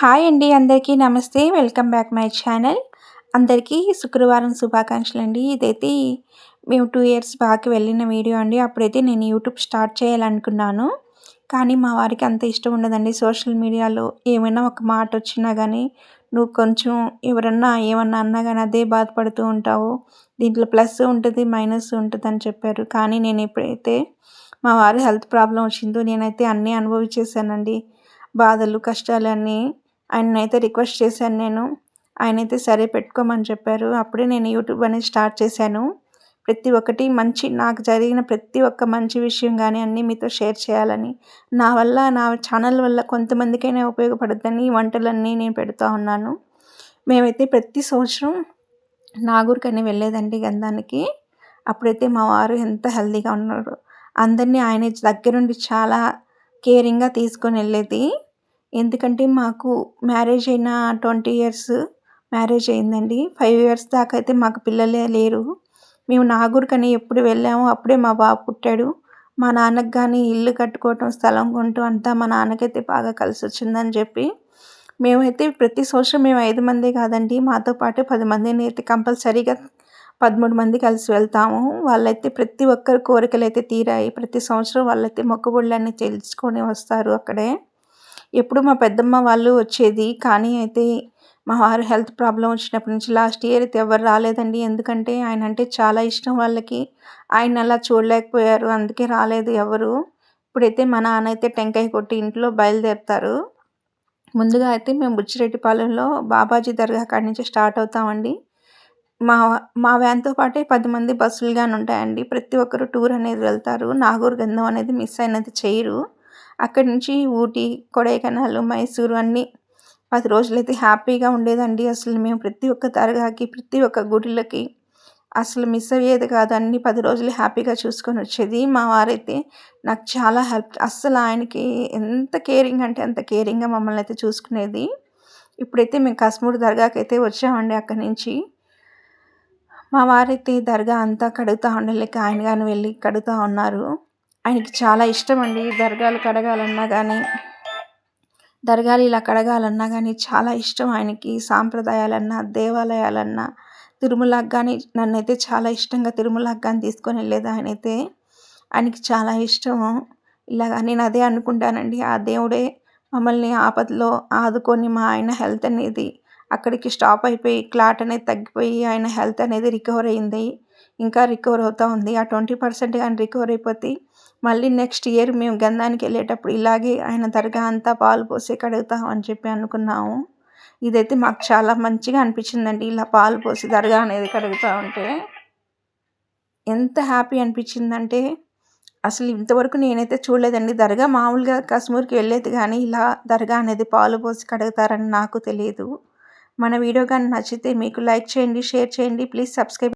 Hi అండి అందరికీ నమస్తే. Welcome back my channel. అందరికీ శుక్రవారం శుభాకాంక్షలు అండి ఇదైతే మేము టూ ఇయర్స్ బ్యాక్ వెళ్ళిన వీడియో అండి. అప్పుడైతే నేను యూట్యూబ్ స్టార్ట్ చేయాలనుకున్నాను. కానీ మా వారికి అంత ఇష్టం ఉండదండి సోషల్ మీడియాలో. ఏమైనా ఒక మాట వచ్చినా కానీ నువ్వు కొంచెం ఎవరన్నా ఏమన్నా అన్నా కానీ అదే బాధపడుతూ ఉంటావు. దీంట్లో ప్లస్ ఉంటుంది మైనస్ ఉంటుంది అని చెప్పారు. కానీ నేను ఎప్పుడైతే మా వారి హెల్త్ ప్రాబ్లం వచ్చిందో నేనైతే అన్నీ అనుభవించేసానండి బాధలు కష్టాలన్నీ ఆయననైతే రిక్వెస్ట్ చేశాను నేను. ఆయనైతే సరే పెట్టుకోమని చెప్పారు. అప్పుడే నేను యూట్యూబ్ అనేది స్టార్ట్ చేశాను. ప్రతి ఒక్కటి మంచి నాకు జరిగిన ప్రతి ఒక్క మంచి విషయం కానీ అన్నీ మీతో షేర్ చేయాలని. నా వల్ల నా ఛానల్ వల్ల కొంతమందికైనా ఉపయోగపడుతుందని ఈ వంటలన్నీ నేను పెడుతూ ఉన్నాను. మేమైతే ప్రతి సంవత్సరం నాగూరుకని వెళ్ళేదండి గంధానికి. అప్పుడైతే మా వారు ఎంత హెల్తీగా ఉన్నారు అందరినీ ఆయన దగ్గరుండి చాలా కేరింగ్గా తీసుకొని వెళ్ళేది. ఎందుకంటే మాకు మ్యారేజ్ అయిన ట్వంటీ ఇయర్స్ మ్యారేజ్ అయిందండి. ఫైవ్ ఇయర్స్ దాకా అయితే మాకు పిల్లలే లేరు. మేము నాగూర్కని ఎప్పుడు వెళ్ళామో అప్పుడే మా బాబు పుట్టాడు. మా నాన్నకు కానీ ఇల్లు కట్టుకోవటం స్థలం కొంటూ అంతా మా నాన్నకైతే బాగా కలిసి వచ్చిందని చెప్పి మేమైతే ప్రతి సంవత్సరం మేము ఐదు మంది కాదండి. మాతో పాటు పది మందిని అయితే కంపల్సరీగా పదమూడు మంది కలిసి వెళ్తాము. వాళ్ళైతే ప్రతి ఒక్కరి కోరికలు అయితే తీరాయి. ప్రతి సంవత్సరం వాళ్ళైతే మొక్కుబడులన్నీ తెలుసుకొని వస్తారు అక్కడే. ఎప్పుడు మా పెద్దమ్మ వాళ్ళు వచ్చేది కానీ అయితే మా వారు హెల్త్ ప్రాబ్లం వచ్చినప్పటి నుంచి లాస్ట్ ఇయర్ అయితే ఎవరు రాలేదండి. ఎందుకంటే ఆయన అంటే చాలా ఇష్టం వాళ్ళకి. ఆయన అలా చూడలేకపోయారు అందుకే రాలేదు ఎవరు. ఇప్పుడైతే మా నాన్న అయితే టెంకాయ కొట్టి ఇంట్లో బయలుదేరుతారు. ముందుగా అయితే మేము బుచ్చిరెడ్డిపాలెంలో బాబాజీ దర్గా కాడి నుంచి స్టార్ట్ అవుతామండి. మా మా వ్యాన్తో పాటే పది మంది బస్సులుగానే ఉంటాయండి. ప్రతి ఒక్కరు టూర్ అనేది వెళ్తారు. నాగూర్ గంధం అనేది మిస్ అయినది చేయరు. అక్కడి నుంచి ఊటీ కొడైకెనాల్ మైసూరు అన్నీ పది రోజులైతే హ్యాపీగా ఉండేదండి. అసలు మేము ప్రతి ఒక్క దర్గాకి ప్రతి ఒక్క గుడిలకి అసలు మిస్ అయ్యేది కాదు. అన్ని పది రోజులు హ్యాపీగా చూసుకొని వచ్చేది. మా వారైతే నాకు చాలా హెల్ప్ అస్సలు ఆయనకి ఎంత కేరింగ్ అంటే అంత కేరింగ్గా మమ్మల్ని అయితే చూసుకునేది. ఇప్పుడైతే మేము కాశ్మూర్ దర్గాకి అయితే వచ్చామండి అక్కడి నుంచి. మా వారైతే దర్గా అంతా కడుగుతూ ఉండలేక ఆయన కానీ వెళ్ళి కడుగుతూ ఉన్నారు. ఆయనకి చాలా ఇష్టం అండి దర్గాలు కడగాలన్నా కానీ దర్గాలు ఇలా కడగాలన్నా కానీ చాలా ఇష్టం ఆయనకి. సాంప్రదాయాలన్నా దేవాలయాలన్నా తిరుమలకు కానీ నన్నైతే చాలా ఇష్టంగా తిరుమలకు కానీ తీసుకొని వెళ్ళేది ఆయనైతే. ఆయనకి చాలా ఇష్టము. ఇలాగా నేను అదే అనుకుంటానండి. ఆ దేవుడే మమ్మల్ని ఆపదలో ఆదుకొని మా ఆయన హెల్త్ అనేది అక్కడికి స్టాప్ అయిపోయి క్లాట్ అనేది తగ్గిపోయి ఆయన హెల్త్ అనేది రికవర్ అయింది. ఇంకా రికవర్ అవుతూ ఉంది. ఆ ట్వంటీ పర్సెంట్ కానీ రికవర్ అయిపోతే మళ్ళీ నెక్స్ట్ ఇయర్ మేము గంధానికి వెళ్ళేటప్పుడు ఇలాగే ఆయన దర్గా అంతా పాలు పోసి కడుగుతాం అని చెప్పి అనుకున్నాము. ఇదైతే మాకు చాలా మంచిగా అనిపించిందండి. ఇలా పాలు పోసి దర్గా అనేది కడుగుతూ ఉంటే ఎంత హ్యాపీ అనిపించిందంటే అసలు ఇంతవరకు నేనైతే చూడలేదండి. దర్గా మామూలుగా కశ్మీర్కి వెళ్ళేది కానీ ఇలా దర్గా అనేది పాలు పోసి కడుగుతారని నాకు తెలియదు. మన వీడియో కానీ నచ్చితే మీకు లైక్ చేయండి షేర్ చేయండి. Please subscribe